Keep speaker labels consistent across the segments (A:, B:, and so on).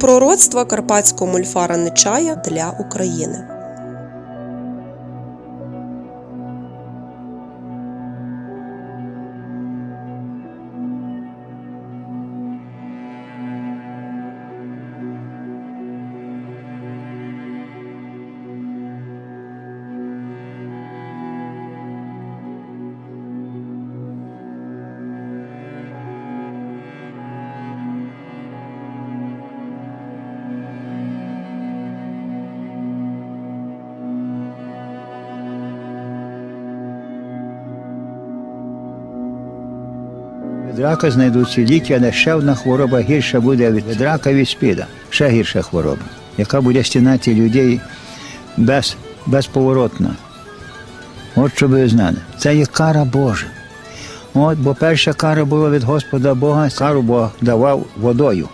A: Пророцтва карпатського мульфара Нечая для України.
B: Від рака знайдуться ліки, але ще одна хвороба гірша буде від рака від спіда. Ще гірша хвороба, яка буде стінати людей без, безповоротно. От що ви знали. Це є кара Божа. От, бо перша кара була від Господа Бога, кару Бог давав водою.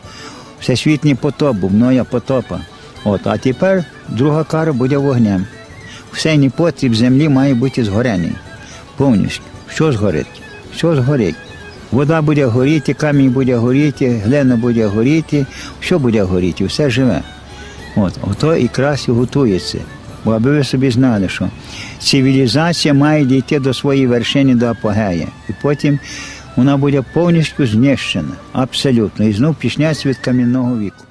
B: Всесвітній потоп був, Ноя потопа. От, а тепер друга кара буде вогнем. Все непотріб землі має бути згорений. Повністю. Що згорить? Що згорить? Вода буде горіти, камінь буде горіти, глина буде горіти, що буде горіти, все живе. От, ото і готується. Бо аби ви собі знали, що цивілізація має дійти до своєї вершини до апогея. І потім вона буде повністю знищена, абсолютно. І знов почнеться від кам'яного віку.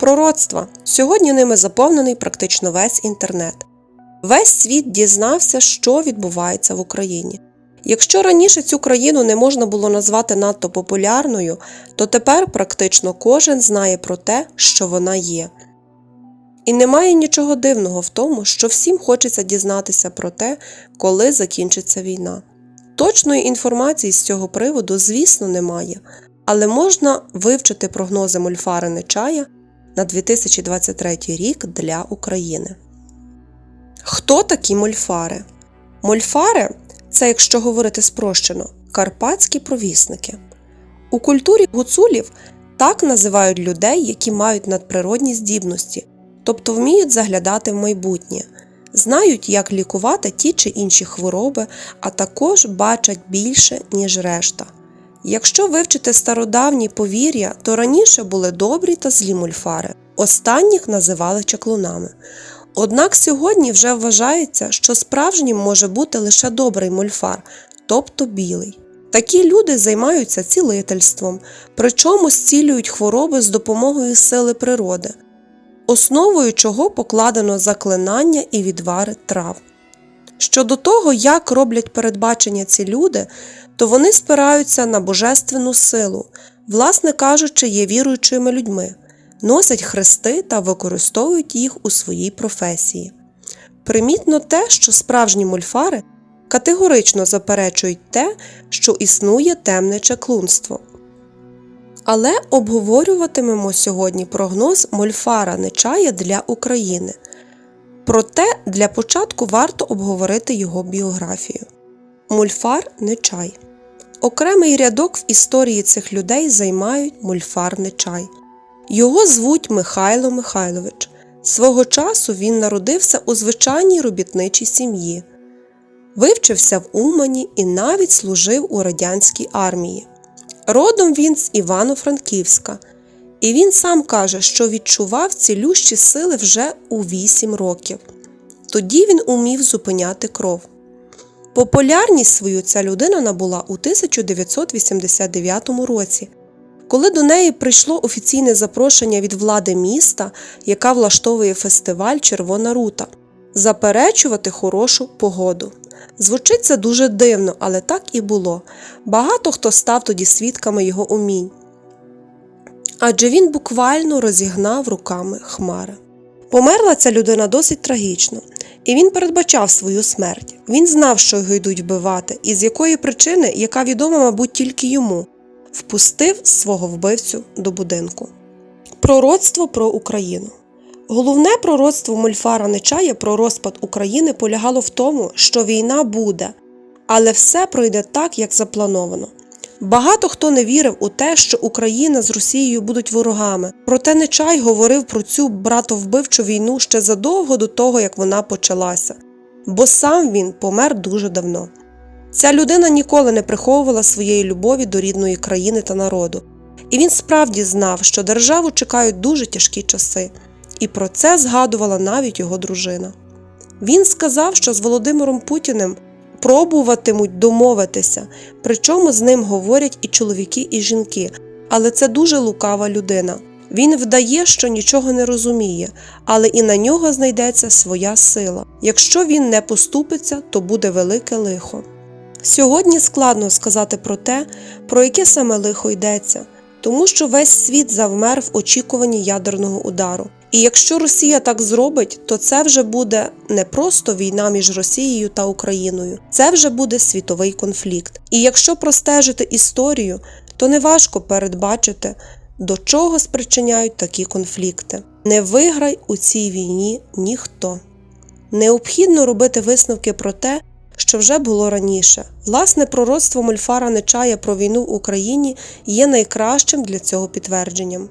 A: Пророцтва. Сьогодні ними заповнений практично весь інтернет. Весь світ дізнався, що відбувається в Україні. Якщо раніше цю країну не можна було назвати надто популярною, то тепер практично кожен знає про те, що вона є. І немає нічого дивного в тому, що всім хочеться дізнатися про те, коли закінчиться війна. Точної інформації з цього приводу, звісно, немає, але можна вивчити прогнози Мольфари Нечая на 2023 рік для України. Хто такі мольфари? Мольфари це, якщо говорити спрощено, карпатські провісники. У культурі гуцулів так називають людей, які мають надприродні здібності, тобто вміють заглядати в майбутнє, знають, як лікувати ті чи інші хвороби, а також бачать більше, ніж решта. Якщо вивчити стародавні повір'я, то раніше були добрі та злі мульфари, останніх називали чаклунами. Однак сьогодні вже вважається, що справжнім може бути лише добрий мульфар, тобто білий. Такі люди займаються цілительством, причому зцілюють хвороби з допомогою сили природи, основою чого покладено заклинання і відвари трав. Щодо того, як роблять передбачення ці люди, то вони спираються на божественну силу, власне кажучи, є віруючими людьми, носять хрести та використовують їх у своїй професії. Примітно те, що справжні мульфари категорично заперечують те, що існує темне чаклунство. Але обговорюватимемо сьогодні прогноз Мольфара Нечая для України. Проте для початку варто обговорити його біографію. Мульфар Нечай. Окремий рядок в історії цих людей займають Мульфар Нечай. Його звуть Михайло Михайлович. Свого часу він народився у звичайній робітничій сім'ї, вивчився в Умані і навіть служив у радянській армії. Родом він з Івано-Франківська, і він сам каже, що відчував цілющі сили вже у 8 років. Тоді він умів зупиняти кров. Популярність свою ця людина набула у 1989 році, коли до неї прийшло офіційне запрошення від влади міста, яка влаштовує фестиваль Червона рута, заперечувати хорошу погоду. Звучить це дуже дивно, але так і було. Багато хто став тоді свідками його умінь. Адже він буквально розігнав руками хмари. Померла ця людина досить трагічно, і він передбачав свою смерть. Він знав, що його йдуть вбивати, і з якої причини, яка відома, мабуть, тільки йому, впустив свого вбивцю до будинку. Пророцтво про Україну. Головне пророцтво Мольфара Нечая про розпад України полягало в тому, що війна буде, але все пройде так, як заплановано. Багато хто не вірив у те, що Україна з Росією будуть ворогами. Проте Нечай говорив про цю братовбивчу війну ще задовго до того, як вона почалася, бо сам він помер дуже давно. Ця людина ніколи не приховувала своєї любові до рідної країни та народу. І він справді знав, що державу чекають дуже тяжкі часи, і про це згадувала навіть його дружина. Він сказав, що з Володимиром Путіним пробуватимуть домовитися, причому з ним говорять і чоловіки, і жінки, але це дуже лукава людина. Він вдає, що нічого не розуміє, але і на нього знайдеться своя сила. Якщо він не поступиться, то буде велике лихо. Сьогодні складно сказати про те, про яке саме лихо йдеться, тому що весь світ завмер в очікуванні ядерного удару. І якщо Росія так зробить, то це вже буде не просто війна між Росією та Україною, це вже буде світовий конфлікт. І якщо простежити історію, то неважко передбачити, до чого спричиняють такі конфлікти. Не виграй у цій війні ніхто. Необхідно робити висновки про те, що вже було раніше. Власне, пророцтво Мольфара Нечая про війну в Україні є найкращим для цього підтвердженням.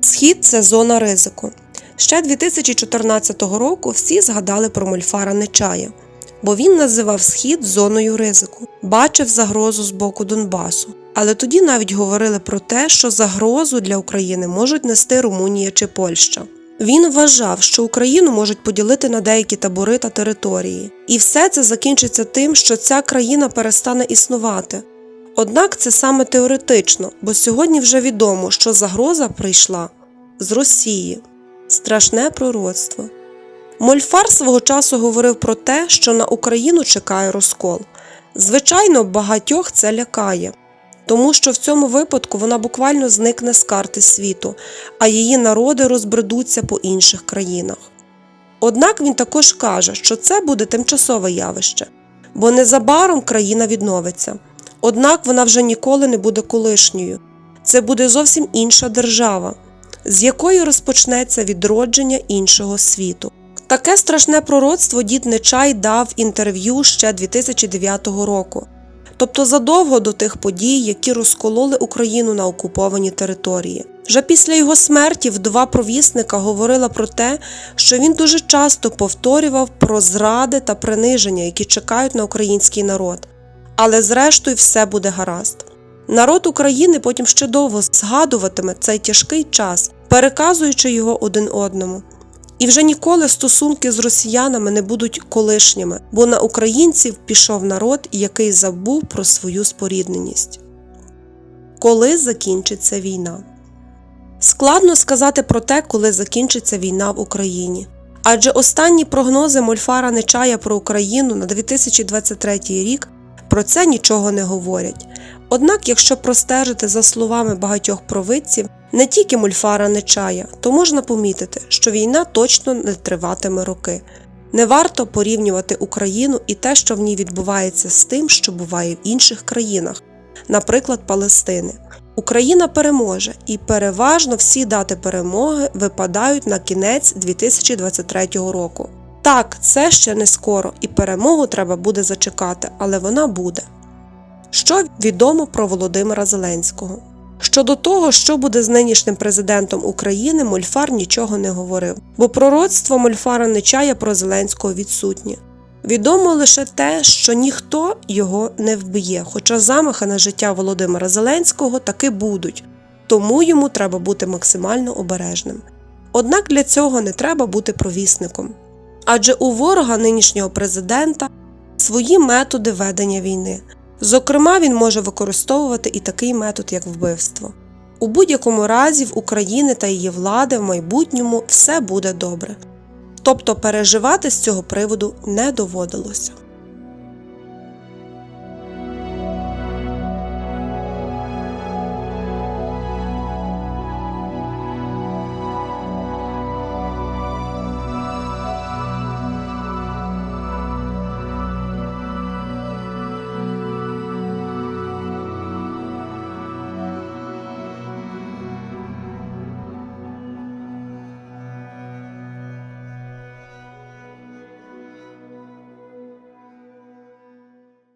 A: Схід це зона ризику. Ще 2014 року всі згадали про Мольфара Нечая, бо він називав схід зоною ризику, бачив загрозу з боку Донбасу. Але тоді навіть говорили про те, що загрозу для України можуть нести Румунія чи Польща. Він вважав, що Україну можуть поділити на деякі табори та території, і все це закінчиться тим, що ця країна перестане існувати. Однак це саме теоретично, бо сьогодні вже відомо, що загроза прийшла з Росії. Страшне пророцтво. Мольфар свого часу говорив про те, що на Україну чекає розкол. Звичайно, багатьох це лякає, тому що в цьому випадку вона буквально зникне з карти світу, а її народи розбредуться по інших країнах. Однак він також каже, що це буде тимчасове явище, бо незабаром країна відновиться. Однак вона вже ніколи не буде колишньою. Це буде зовсім інша держава, з якої розпочнеться відродження іншого світу. Таке страшне пророцтво дід Нечай дав інтерв'ю ще 2009 року, тобто задовго до тих подій, які розкололи Україну на окуповані території. Вже після його смерті вдова провісника говорила про те, що він дуже часто повторював про зради та приниження, які чекають на український народ. Але зрештою все буде гаразд. Народ України потім ще довго згадуватиме цей тяжкий час, переказуючи його один одному. І вже ніколи стосунки з росіянами не будуть колишніми, бо на українців пішов народ, який забув про свою спорідненість. Коли закінчиться війна? Складно сказати про те, коли закінчиться війна в Україні. Адже останні прогнози Мольфара Нечая про Україну на 2023 рік про це нічого не говорять. Однак, якщо простежити за словами багатьох провидців, не тільки Мольфара Нечая, то можна помітити, що війна точно не триватиме роки. Не варто порівнювати Україну і те, що в ній відбувається, з тим, що буває в інших країнах, наприклад, Палестини. Україна переможе, і переважно всі дати перемоги випадають на кінець 2023 року. Так, це ще не скоро, і перемогу треба буде зачекати, але вона буде. Що відомо про Володимира Зеленського? Щодо того, що буде з нинішнім президентом України, Мольфар нічого не говорив, бо пророцтво Мольфара Нечая про Зеленського відсутнє. Відомо лише те, що ніхто його не вб'є, хоча замахи на життя Володимира Зеленського таки будуть, тому йому треба бути максимально обережним. Однак для цього не треба бути провісником. Адже у ворога нинішнього президента свої методи ведення війни. Зокрема, він може використовувати і такий метод, як вбивство. У будь-якому разі в України та її влади в майбутньому все буде добре. Тобто переживати з цього приводу не доводилося.